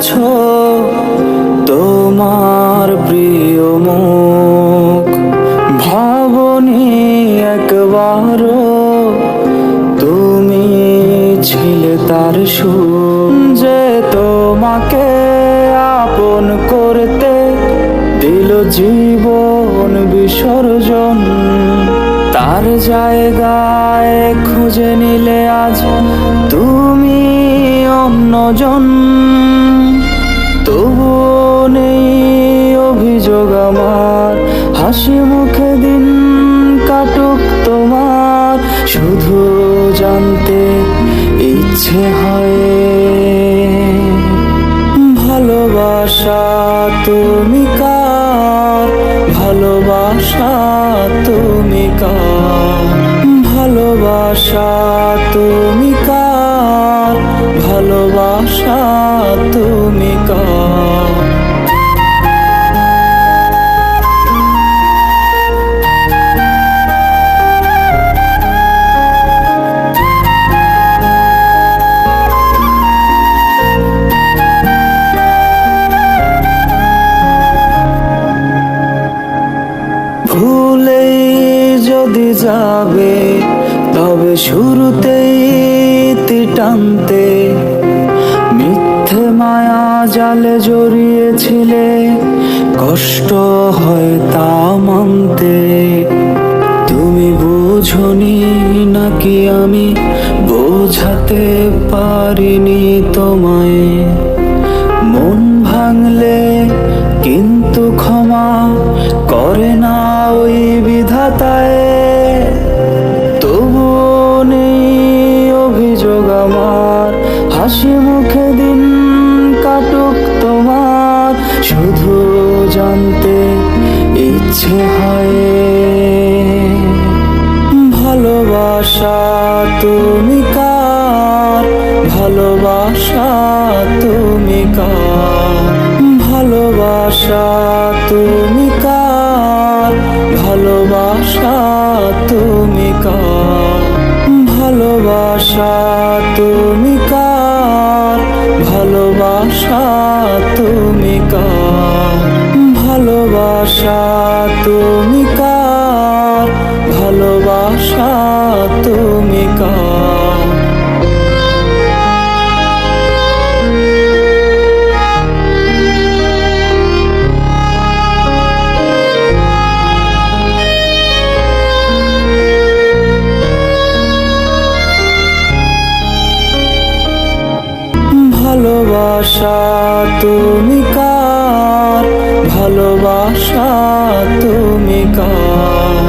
আছো তোমার প্রিয় মুখ? ভাবনি একবারও তুমি ছিল তার সুর যে তোমাকে আপন করতে দিল জীবন বিসর্জন। তার জায়গায় খুঁজে নিলে আজ তুমি অন্যজন। হাসি মুখে দিন কাটুক তোমার। শুধু জানতে ইচ্ছে হয়। ভালোবাসা তুমি কার? ভালোবাসা তুমি কার? ভালোবাসা যাবে, তবে শুরুতেই টানতে। মিথ্যে মায়া জালে জড়িয়েছিলে, কষ্ট হয় তা মানতে। তুমি বুঝনি নাকি আমি বোঝাতে পারিনি তোমায়? অভিযোগ আমার হাসি মুখে দিন কাটুক তোমার, শুধু জানতে ইচ্ছে হয়। ভালোবাসা তুমি কার? ভালোবাসা তুমি কার? ভালোবাসা তুমি কার? ভালোবাসা তুমি কার? ভালোবাসা তুমি কার? ভালোবাসা তুমি কার? ভালোবাসা তুমি কার? ভূমিকা